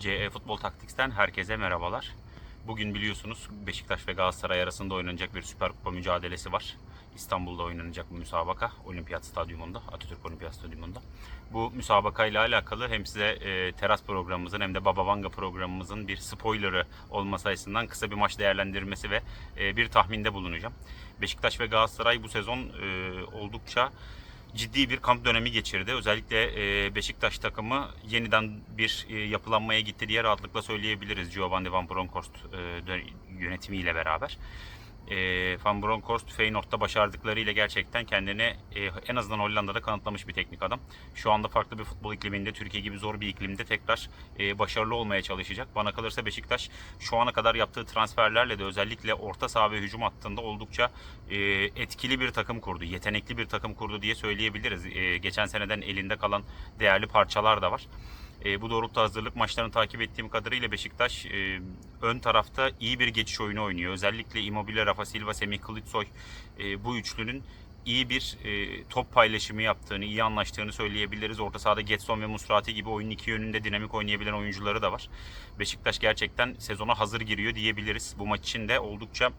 CE Futbol Taktiks'ten herkese merhabalar. Bugün biliyorsunuz Beşiktaş ve Galatasaray arasında oynanacak bir Süper Kupa mücadelesi var. İstanbul'da oynanacak bu müsabaka Olimpiyat Stadyumunda, Atatürk Olimpiyat Stadyumunda. Bu müsabaka ile alakalı hem size e, teras programımızın hem de Baba Vanga programımızın bir spoilerı olması açısından kısa bir maç değerlendirmesi ve e, bir tahminde bulunacağım. Beşiktaş ve Galatasaray bu sezon e, oldukça ciddi bir kamp dönemi geçirdi. Özellikle e, Beşiktaş takımı yeniden bir e, yapılanmaya gitti diye rahatlıkla söyleyebiliriz Giovanni Van Bronckhorst e, yönetimiyle beraber. E, Van Bronckhorst Feyenoord'da başardıklarıyla gerçekten kendini e, en azından Hollanda'da kanıtlamış bir teknik adam. Şu anda farklı bir futbol ikliminde, Türkiye gibi zor bir iklimde tekrar e, başarılı olmaya çalışacak. Bana kalırsa Beşiktaş şu ana kadar yaptığı transferlerle de özellikle orta saha ve hücum hattında oldukça e, etkili bir takım kurdu, yetenekli bir takım kurdu diye söyleyebiliriz. E, geçen seneden elinde kalan değerli parçalar da var. E, bu doğrultuda hazırlık maçlarını takip ettiğim kadarıyla Beşiktaş e, ön tarafta iyi bir geçiş oyunu oynuyor. Özellikle Immobile, Rafa Silva, Semih Kılıçsoy e, bu üçlünün iyi bir e, top paylaşımı yaptığını, iyi anlaştığını söyleyebiliriz. Orta sahada Getson ve Musrati gibi oyunun iki yönünde dinamik oynayabilen oyuncuları da var. Beşiktaş gerçekten sezona hazır giriyor diyebiliriz. Bu maç için de oldukça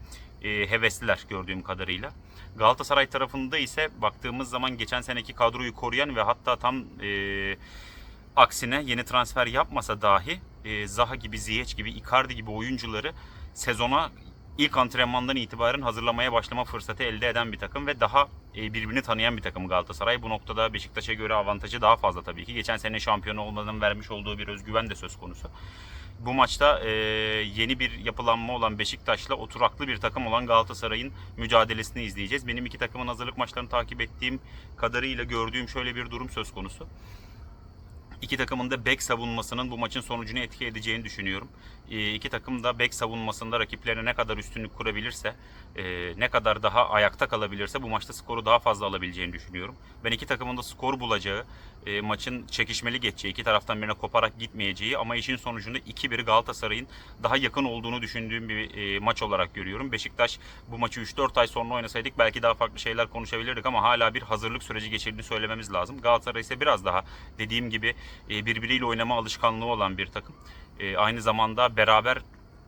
e, hevesliler gördüğüm kadarıyla. Galatasaray tarafında ise baktığımız zaman geçen seneki kadroyu koruyan ve hatta tam e, aksine yeni transfer yapmasa dahi e, Zaha gibi, Ziyech gibi, Icardi gibi oyuncuları sezona ilk antrenmandan itibaren hazırlamaya başlama fırsatı elde eden bir takım ve daha e, birbirini tanıyan bir takım Galatasaray. Bu noktada Beşiktaş'a göre avantajı daha fazla tabii ki. Geçen sene şampiyon olmanın vermiş olduğu bir özgüven de söz konusu. Bu maçta e, yeni bir yapılanma olan Beşiktaş'la oturaklı bir takım olan Galatasaray'ın mücadelesini izleyeceğiz. Benim iki takımın hazırlık maçlarını takip ettiğim kadarıyla gördüğüm şöyle bir durum söz konusu. İki takımın da bek savunmasının bu maçın sonucunu etki edeceğini düşünüyorum. E, iki takım da bek savunmasında rakiplerine ne kadar üstünlük kurabilirse, e, ne kadar daha ayakta kalabilirse bu maçta skoru daha fazla alabileceğini düşünüyorum. Ben iki takımın da skor bulacağı, e, maçın çekişmeli geçeceği, iki taraftan birine koparak gitmeyeceği ama işin sonucunda 2-1 Galatasaray'ın daha yakın olduğunu düşündüğüm bir e, maç olarak görüyorum. Beşiktaş bu maçı 3-4 ay sonra oynasaydık belki daha farklı şeyler konuşabilirdik ama hala bir hazırlık süreci geçirdiğini söylememiz lazım. Galatasaray ise biraz daha dediğim gibi e, birbiriyle oynama alışkanlığı olan bir takım. E, aynı zamanda beraber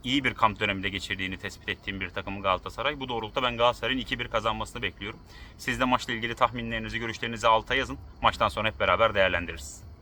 iyi bir kamp döneminde geçirdiğini tespit ettiğim bir takım Galatasaray. Bu doğrultuda ben Galatasaray'ın 2-1 kazanmasını bekliyorum. Siz de maçla ilgili tahminlerinizi, görüşlerinizi alta yazın. Maçtan sonra hep beraber değerlendiririz.